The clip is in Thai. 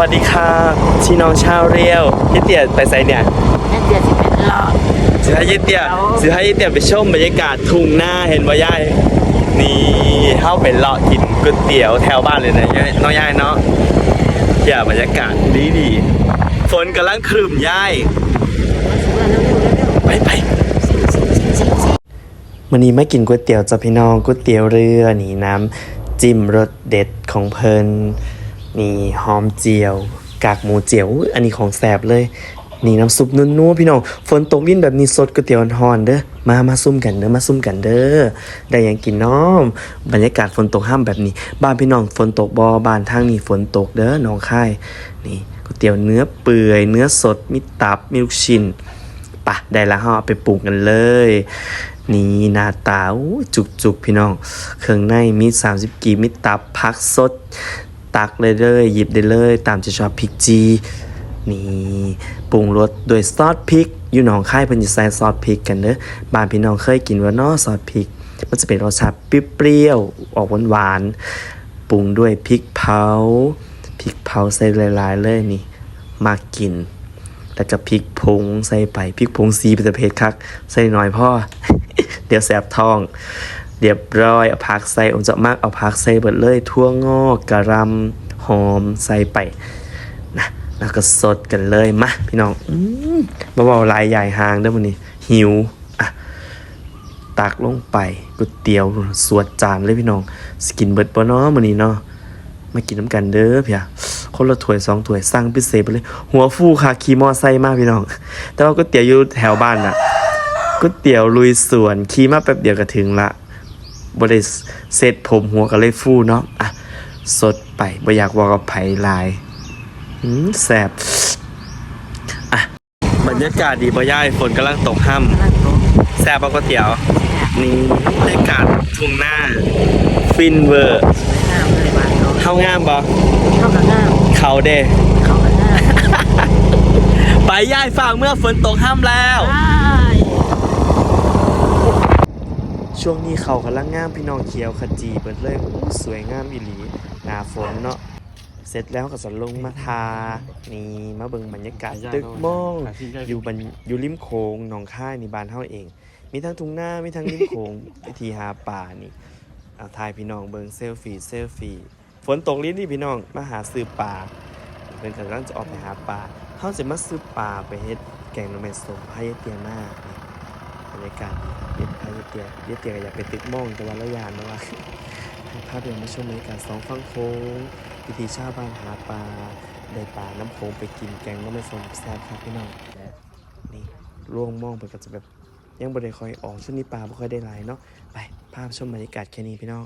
วัสดีค่ะพี่น้องชาวเรียวยี่เตียไปไซเนี่ยนั่นเดือนสิบเอ็ดรอบสิให้ยี่เตียสิให้ยี่เตียไปชมบรรยากาศทุ่งหน้าเห็นว่ายายนี่เข้าไปเลาะกินก๋วยเตี๋ยวแถวบ้านเลยนะยายน้องยายเนาะอย่าบรรยากาศดีดีๆฝนกำลังครึมยายไปไปวันนี้ไม่กินก๋วยเตี๋ยวจ้ะพี่น้องก๋วยเตี๋ยวเรือนี่น้ำจิ้มรสเด็ดของเพลิน นี่หอมเจียว กากหมูเจียว อันนี้ของแสบเลย นี่น้ำซุปนัวๆพี่น้อง ฝนตกลิ้นแบบนี้สดก๋วยเตี๋ยวฮอนเด้อ มามาซุ่มกันเด้อ มาซุ่มกันเด้อ ได้ยังกินน้อม บรรยากาศฝนตกห้ามแบบนี้ บ้านพี่น้องฝนตกบอบ้านทางนี้ฝนตกเด้อน้องค่าย นี่ก๋วยเตี๋ยวเนื้อเปื่อย เนื้อสด มีตับ มีลูกชิ้นปะได้ล้วเอไปปรุงกันเลย นี่หน้าตาจุกจุกๆพี่น้อง เครื่องในมี 30กีบมีตับพักสด ตักเลยเลย หยิบได้เลย ตามจะชอบพริกจีนี่ปรุงรสโดวยซอสพริก อยู่หนองค่ายเพิ่นจะใส่ซอสพริกกันเด้อบางพี่น้องเคยกินว่านอซอสพริก มันจะเป็นรสชาติเปรี้ยวๆออกหวานๆปรุงด้วยพริกเผาพริกเผาใส่หลายๆเลยนี่มากิน แล้วก็พริกผงใส่ไปพริกผงสีเป็นประเภทคัก ใส่หน่อยพ่อเดี๋ยวแสบท้อง เรียบร้อยเอาผักใส่อมจะมากเอาผักใส่เบิดเลยทั่วงอกกระหลำหอมใส่ไปนะแล้วก็สดกันเลยมาพี่น้องอืมเบาลายใหญ่หางเด้อวันนี้ หิวอะตักลงไปก๋วยเตี๋ยวสวดจานเลยพี่น้องสกินเบิดบ่เนาะมื้อนี้เนาะมากินน้ำกันเด้อพี่อะคนละถ้วยสองถ้วยสั่งพิเศษไปเลย หัวฟูค่ะขี่มอไซค์มากพี่น้อง แต่ว่าก๋วยเตี๋ยวอยู่แถวบ้านน่ะก๋วยเตี๋ยวลุยสวนขี่มาแป๊บเดียวก็ถึงละ บริเสร็จผมหัวก็เลยฟูเนาะอะสดไปบ่อยากว่ากับไผหลายอืมแสบอะบรรยากาศดีบ่ย่ายฝนกำลังตกห้ำแซ่บปะก๋วยเตี๋ยว นี่บรรยากาศทุ่งหน้า ฟินเวอร์งามเลยบ้านเขาเข้างามบ่เข้ากับงามเขาเด้เขากับงามไปย่ายฝั่งเมื่อฝนตกห้ามแล้ว ใช่วงนี้เขากำลังงามพี่น้องเขียวขจีเปิดเลยสวยงามอีหลีหนาฝนเนาะเสร็จแล้วก็จะลงมาทา นี่มาเบิ่งบรรยากาศตึกมองอยู่บนอยู่ริมโขงหนองค่ายนี่บ้านเฮาเอง มีทั้งทุ่งนามีทั้งริมโขงวิธีหาป่านี่เอาทายพี่น้องเบิ่งเซลฟี่เซลฟี่ฝนตกลิ้นนี่พี่น้องมาหาซื้อป่าเพิ่นกำลังจะออกไปหาป่าเฮาสิมาซื้อป่าไปเฮ็ดแกงหน่อไม้สมพายเตียหน้านี่ บรรยากาศเย็นพายเตียเย็นเตียก็อยากไปติดม่องแต่ว่าละยานนะว่าภาพเดียวมาชมบรรยากาศสองฝั่งโค้งพิธีชาวบ้านหาปลาได้ปลาน้ำโขงไปกินแกงก็ไม่สมแซ่บครับพี่น้องนี่ร่วงมองไปก็จะแบบยังบ่ได้คอยออกช่วงนี้ปลาไม่ค่อยได้หลายเนาะไปภาพชมบรรยากาศแค่นี้พี่น้อง